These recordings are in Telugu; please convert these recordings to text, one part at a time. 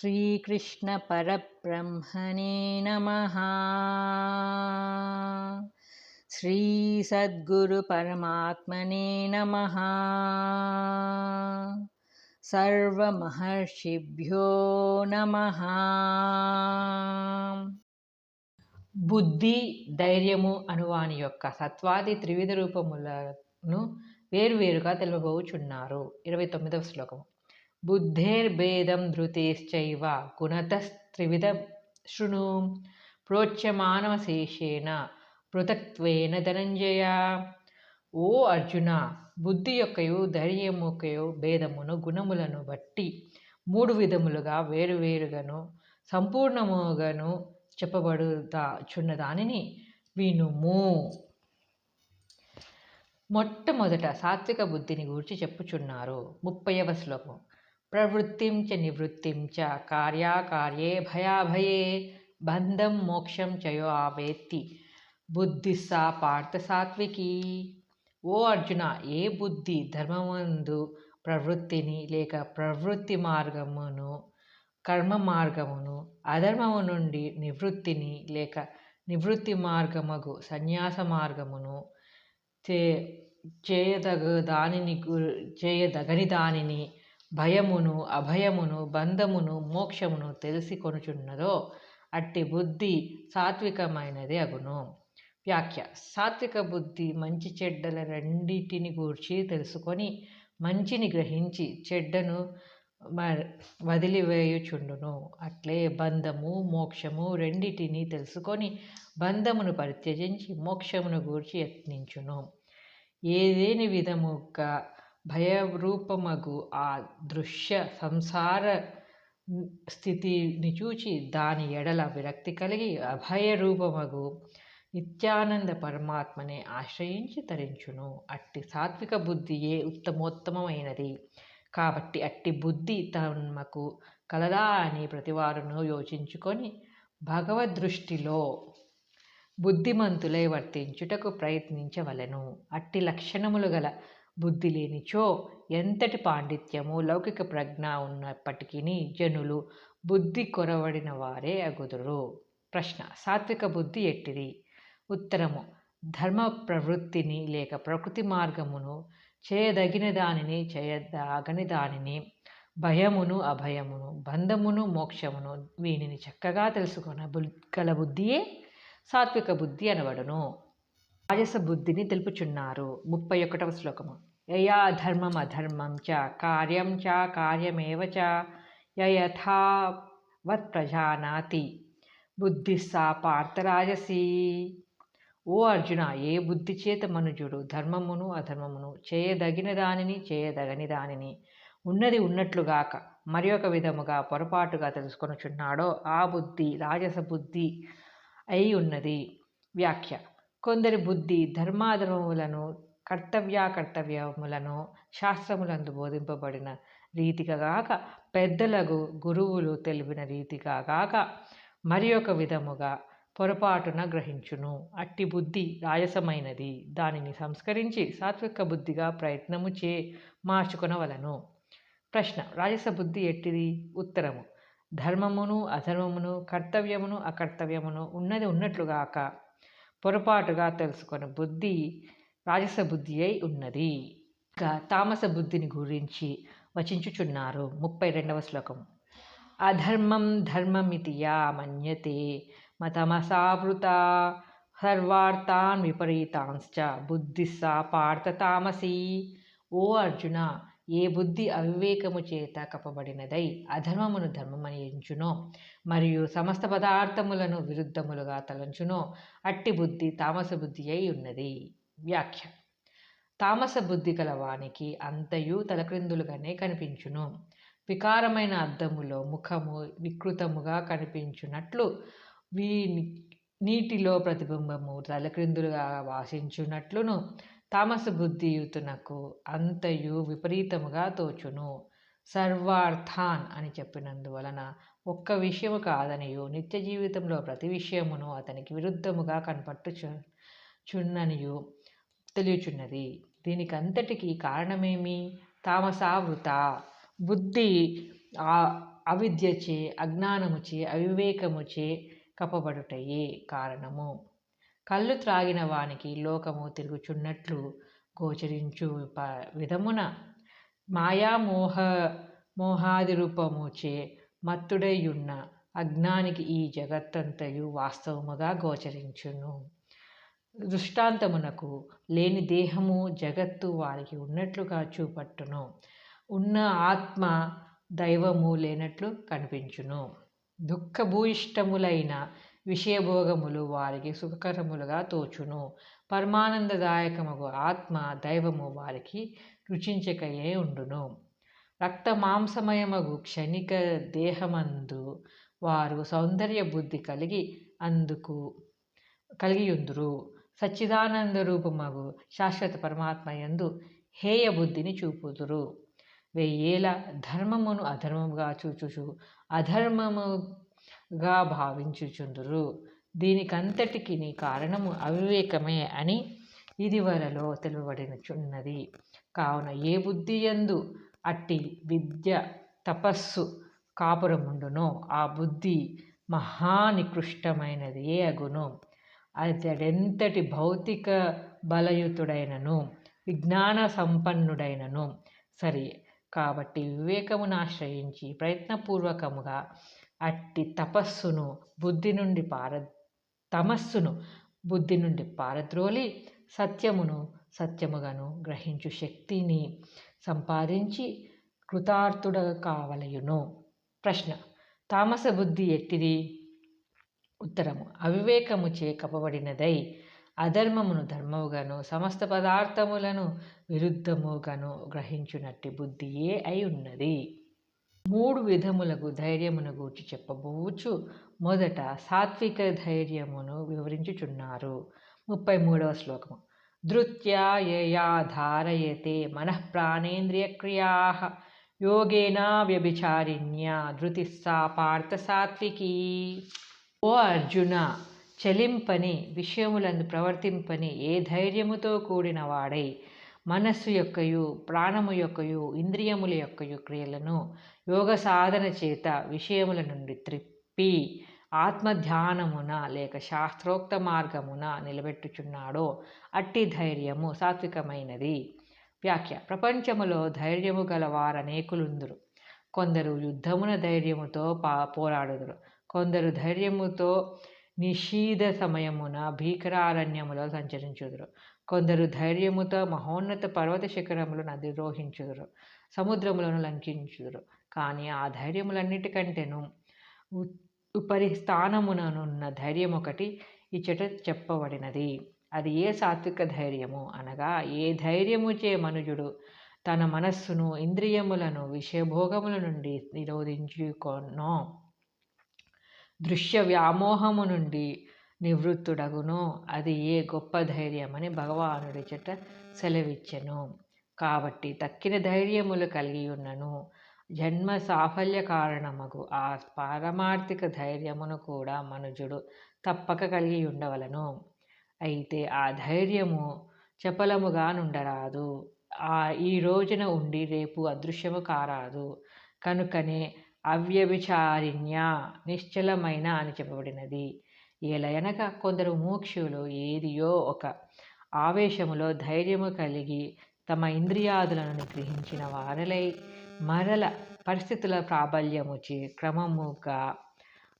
श्रीकृष्णपरब्रह्मणे नमः श्रीसद्गुरुपरमात्मने नमः सर्वमहर्षिभ्यो नमः బుద్ధి ధైర్యము అనువాని యొక్క సత్వాది త్రివిధ రూపములను వేరువేరుగా తెలుపబోచున్నారు ఇరవై తొమ్మిదవ శ్లోకము బుద్ధేర్భేదం ధృతేశ్చైవ గుణతస్త్రివిధ శృణు. ప్రోచ్యమానవశేషేణ పృథక్త్వేన ధనంజయ. ఓ అర్జున బుద్ధి యొక్కయు ధైర్యముకయు భేదమును గుణములను బట్టి మూడు విధములుగా వేరువేరుగాను సంపూర్ణముగాను చెప్పబడుతా దానిని వినుము. మొట్టమొదట సాత్విక బుద్ధిని గూర్చి చెప్పుచున్నారు ముప్పైవ శ్లోకం. ప్రవృత్తిం చ నివృత్తిం చ కార్యాకార్యే భయాభయే బంధం మోక్షం చయో ఆవేత్తి. బుద్ధి సా పార్థ సాత్వికి. ఓ అర్జున ఏ బుద్ధి ధర్మమందు ప్రవృత్తిని లేక ప్రవృత్తి మార్గమును కర్మ మార్గమును అధర్మము నుండి నివృత్తిని లేక నివృత్తి మార్గమగు సన్యాస మార్గమును చే చేయదగ దానిని చేయదగని దానిని భయమును అభయమును బంధమును మోక్షమును తెలిసి కొనుచున్నదో అట్టి బుద్ధి సాత్వికమైనది అగును. వ్యాఖ్య సాత్విక బుద్ధి మంచి చెడ్డల రెండింటిని గూర్చి తెలుసుకొని మంచిని గ్రహించి చెడ్డను వదిలివేయుచుండును. అట్లే బంధము మోక్షము రెండిటిని తెలుసుకొని బంధమును పరిత్యజించి మోక్షమును గూర్చి యత్నించును. ఏదేని విధముగా భయరూపమగు ఆ దృశ్య సంసార స్థితిని చూచి దాని ఎడల విరక్తి కలిగి అభయ రూపమగు నిత్యానంద పరమాత్మనే ఆశ్రయించి తరించును. అట్టి సాత్విక బుద్ధియే ఉత్తమోత్తమైనది కాబట్టి అట్టి బుద్ధి తమకు కలదా అని ప్రతివారును యోచించుకొని భగవద్దృష్టిలో బుద్ధిమంతులై వర్తించుటకు ప్రయత్నించవలెను. అట్టి లక్షణములు గల బుద్ధి లేనిచో ఎంతటి పాండిత్యము లౌకిక ప్రజ్ఞ ఉన్నప్పటికీ జనులు బుద్ధి కొరవడిన వారే అగుదురు. ప్రశ్న సాత్విక బుద్ధి ఎట్టిది? ఉత్తరము ధర్మ ప్రవృత్తిని లేక ప్రకృతి మార్గమును చేయదగిన దానిని చేయదాగని దానిని భయమును అభయమును బంధమును మోక్షమును వీనిని చక్కగా తెలుసుకున్న బు గల బుద్ధియే సాత్విక బుద్ధి అనబడును. రాజస బుద్ధిని తెలుపుచున్నారు. ముప్పై ఒకటవ శ్లోకము. యయా ధర్మం అధర్మం చ కార్యం చ కార్యమేవ చ యథావత్ ప్రజానాతి. బుద్ధి సా పార్థరాజసీ ఓ అర్జున ఏ బుద్ధి చేత మనుజుడు ధర్మమును అధర్మమును చేయదగిన దానిని చేయదగని దానిని. ఉన్నది ఉన్నట్లుగాక మరి ఒక విధముగా పొరపాటుగా తెలుసుకొనుచున్నాడో ఆ బుద్ధి రాజస బుద్ధి అయి ఉన్నది. వ్యాఖ్య. కొందరి బుద్ధి ధర్మాధర్మములను కర్తవ్యాకర్తవ్యములను శాస్త్రములందు బోధింపబడిన రీతిగా గాక పెద్దలకు గురువులు తెలిపిన రీతిగా గాక మరి ఒక విధముగా పొరపాటున గ్రహించును. అట్టి బుద్ధి రాజసమైనది దానిని సంస్కరించి సాత్విక బుద్ధిగా ప్రయత్నము చే మార్చుకునవలను. ప్రశ్న రాజస బుద్ధి ఎట్టిది? ఉత్తరము ధర్మమును అధర్మమును కర్తవ్యమును అకర్తవ్యమును ఉన్నది ఉన్నట్లుగాక పొరపాటుగా తెలుసుకున్న బుద్ధి రాజస బుద్ధి అయి ఉన్నది. ఇంకా తామస బుద్ధిని గురించి వచించుచున్నారు ముప్పై రెండవ శ్లోకం. అధర్మం ధర్మమితి యా మన్యతే మతమసావృత సర్వార్థాన్ విపరీతాంశ్చ బుద్ధి సా పార్థ తామసీ ఓ అర్జున ఏ బుద్ధి అవివేకము చేత కప్పబడినదై అధర్మమును ధర్మమని ఎంచునో మరియు సమస్త పదార్థములను విరుద్ధములుగా తలంచునో. అట్టి బుద్ధి తామస బుద్ధి అయి ఉన్నది. వ్యాఖ్య. తామస బుద్ధి కలవానికి అంతయు తలక్రిందులుగానే కనిపించును. వికారమైన అద్దములో ముఖము వికృతముగా కనిపించున్నట్లు వీని నీటిలో ప్రతిబింబము తలక్రిందులుగా వాసించున్నట్లును తామస బుద్ధియుతునకు అంతయు విపరీతముగా తోచును. సర్వార్థాన్ అని చెప్పినందువలన ఒక్క విషయము కాదనియు. నిత్య జీవితంలో ప్రతి విషయమును అతనికి విరుద్ధముగా కనపట్టు చున్ననియు తెలియచున్నది. దీనికంతటికి కారణమేమి? తామసావృత. బుద్ధి అవిద్యచే అజ్ఞానముచే అవివేకముచే కప్పబడుటయే కారణము. కళ్ళు త్రాగిన వానికి లోకము తిరుగుచున్నట్లు గోచరించు ప విధమున మాయామోహ మోహాది రూపముచే మత్తుడైయున్న అజ్ఞానికి ఈ జగత్తంతయు వాస్తవముగా గోచరించును. దృష్టాంతమునకు లేని దేహము జగత్తు వారికి ఉన్నట్లుగా చూపట్టును. ఉన్న ఆత్మ దైవము లేనట్లు కనిపించును. దుఃఖభూయిష్టములైన విషయభోగములు వారికి సుఖకరములుగా తోచును. పరమానందదాయకముగు ఆత్మ దైవము వారికి రుచించకయే ఉండును. రక్త మాంసమయమగు క్షణిక దేహమందు వారు సౌందర్య బుద్ధి కలిగి అందుకు కలిగియుందురు. సచ్చిదానంద రూపమగు శాశ్వత పరమాత్మ యందు హేయ బుద్ధిని చూపుదురు. వెయ్యేల ధర్మమును అధర్మముగా చూచుచు అధర్మముగా భావించుచుందురు. దీనికంతటికి కారణము అవివేకమే అని ఇదివరలో తెలువబడినచున్నది. కావున ఏ బుద్ధి యందు అట్టి విద్య తపస్సు కాపురముండునో ఆ బుద్ధి మహానికృష్టమైనది ఏ అగును. అతడెంతటి భౌతిక బలయుతుడైనను విజ్ఞాన సంపన్నుడైనను సరే కాబట్టి వివేకమును ఆశ్రయించి ప్రయత్నపూర్వకముగా అట్టి తపస్సును బుద్ధి నుండి పార తమస్సును బుద్ధి నుండి పారద్రోలి సత్యమును సత్యముగాను గ్రహించు శక్తిని సంపాదించి కృతార్థుడ కావలయును. ప్రశ్న తామస బుద్ధి ఎట్టిది? ఉత్తరము అవివేకము చే కప్పబడినదై అధర్మమును ధర్మముగాను సమస్త పదార్థములను విరుద్ధముగాను గ్రహించునట్టి బుద్ధియే అయి ఉన్నది మూడు విధములకు ధైర్యమును గూర్చి చెప్పబోచు మొదట సాత్విక ధైర్యమును వివరించుచున్నారు. ముప్పై మూడవ శ్లోకము ధృత్యాయయా ధారయతే మనఃప్రాణేంద్రియక్రియా క్రియా యోగేన వ్యభిచారిణ్యా ధృతి సా పార్థ సాత్వికీ. ఓ అర్జున చలింపని విషయములందు ప్రవర్తింపని ఏ ధైర్యముతో కూడిన వాడై మనస్సు యొక్కయు ప్రాణము యొక్కయు ఇంద్రియముల యొక్కయు క్రియలను యోగ సాధన చేత విషయముల నుండి త్రిప్పి ఆత్మధ్యానమున లేక శాస్త్రోక్త మార్గమున నిలబెట్టుచున్నాడో అట్టి ధైర్యము సాత్వికమైనది. వ్యాఖ్య. ప్రపంచములో ధైర్యము గలవారనేకులుందురు కొందరు యుద్ధమున ధైర్యముతో పా పోరాడుదురు. కొందరు ధైర్యముతో నిషీధ సమయమున భీకరారణ్యములో సంచరించుదురు. కొందరు ధైర్యముతో మహోన్నత పర్వత శిఖరములను అధిరోహించుదురు. సముద్రములను లంకించుదురు. కానీ ఆ ధైర్యములన్నిటికంటేను ఉపరి స్థానముననున్న ధైర్యం ఒకటి ఇచ్చట చెప్పబడినది. అది ఏ సాత్విక ధైర్యము? అనగా ఏ ధైర్యముచే మనుజుడు తన మనస్సును ఇంద్రియములను విషయభోగముల నుండి నిరోధించుకొనో దృశ్య వ్యామోహము నుండి నివృత్తుడగును. అది ఏ గొప్ప ధైర్యమని భగవానుడి చెట సెలవిచ్చెను. కాబట్టి తక్కిన ధైర్యములు కలిగి ఉన్నను. జన్మ సాఫల్య కారణమగు ఆ పారమార్థిక ధైర్యమును కూడా మనుజుడు తప్పక కలిగి ఉండవలను. అయితే ఆ ధైర్యము చపలముగా నుండరాదు. ఆ ఈ రోజున ఉండి రేపు అదృశ్యము కారాదు. కనుకనే అవ్యభిచారిణ్య నిశ్చలమైన అని చెప్పబడినది. ఏలయనగా కొందరు మోక్షులు ఏదియో ఒక ఆవేశములో ధైర్యము కలిగి తమ ఇంద్రియాదులను నిగ్రహించిన వారలై మరల పరిస్థితుల ప్రాబల్యముచి క్రమముగా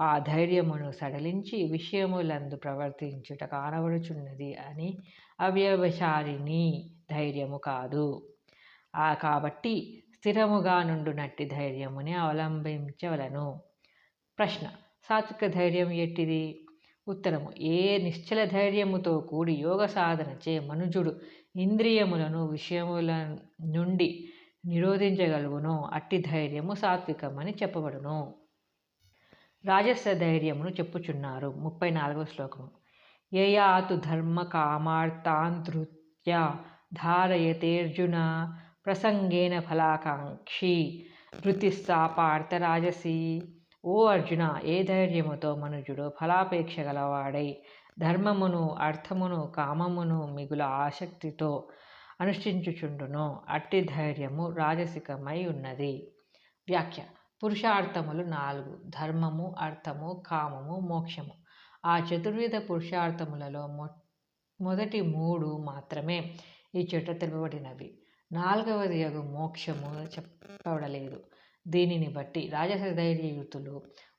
ఆ ధైర్యమును సడలించి విషయములందు ప్రవర్తించుట కానవడుచున్నది అని అవ్యవచారిణి ధైర్యము కాదు. ఆ కాబట్టి స్థిరముగా నుండునట్టి ధైర్యముని అవలంబించవలను. ప్రశ్న సాత్విక ధైర్యం ఎట్టిది? ఉత్తరము ఏ నిశ్చల ధైర్యముతో కూడి యోగ సాధనచే మనుజుడు ఇంద్రియములను విషయముల నుండి నిరోధించగలుగునో అట్టి ధైర్యము సాత్వికమని చెప్పబడును. రాజస ధైర్యమును చెప్పుచున్నారు. ముప్పై నాలుగవ శ్లోకము. యయాతు ధర్మ కామార్థాంతృత్య ధారయతేర్జున ప్రసంగేన ఫలాకాంక్షి ధృతిస్సా పార్థ రాజసి ఓ అర్జున ఏ ధైర్యముతో మనుజుడు ఫలాపేక్ష గలవాడై ధర్మమును అర్థమును కామమును మిగుల ఆసక్తితో అనుష్ఠించుచుండును అట్టి ధైర్యము రాజసికమై ఉన్నది వ్యాఖ్య పురుషార్థములు నాలుగు ధర్మము అర్థము కామము మోక్షము। ఆ చతుర్విధ పురుషార్థములలో మొ మొదటి మూడు మాత్రమే ఈ చెట్టు తెలుపబడినవి. నాలుగవది యగు మోక్షము చెప్పబడలేదు. దీనిని బట్టి రాజస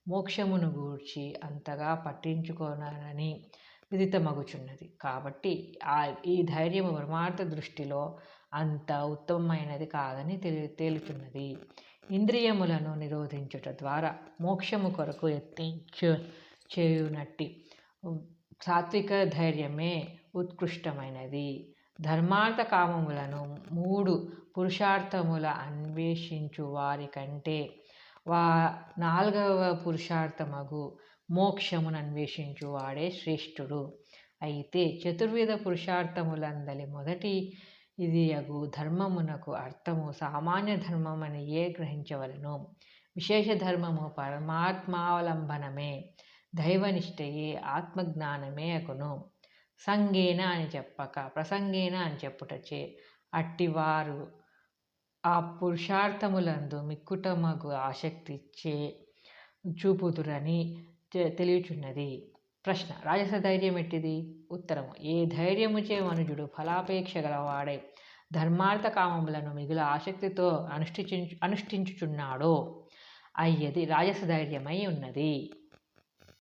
మోక్షమును గూర్చి అంతగా పట్టించుకోనని విదితమగుచున్నది. కాబట్టి ఆ ఈ ధైర్యము పరమార్థ దృష్టిలో అంత ఉత్తమమైనది కాదని తెలి తేలుతున్నది. ఇంద్రియములను నిరోధించుట ద్వారా మోక్షము కొరకు యత్నించు చేయునట్టి సాత్విక ధైర్యమే ఉత్కృష్టమైనది. ధర్మార్థ కామములను మూడు పురుషార్థముల అన్వేషించు వారి కంటే వా నాలుగవ పురుషార్థమగు మోక్షమును అన్వేషించు వాడే శ్రేష్ఠుడు. అయితే చతుర్విధ పురుషార్థములందలి మొదటి ఇది అగు ధర్మమునకు అర్థము సామాన్య ధర్మమని ఏ గ్రహించవలను? విశేష ధర్మము పరమాత్మావలంబనమే దైవనిష్టయే ఆత్మజ్ఞానమే అగును. సంగేన అని చెప్పక ప్రసంగేన అని చెప్పుటచే అట్టివారు ఆ పురుషార్థములందు మిక్కుటమగు ఆసక్తి చే చూపుదురని తెలియచున్నది. ప్రశ్న రాజస ధైర్యం ఎట్టిది? ఉత్తరము ఏ ధైర్యముచే మనుజుడు ఫలాపేక్ష గలవాడై ధర్మార్థ కామములను మిగుల ఆసక్తితో అనుష్ఠించు అనుష్ఠించుచున్నాడో అయ్యది రాజస ధైర్యమై ఉన్నది.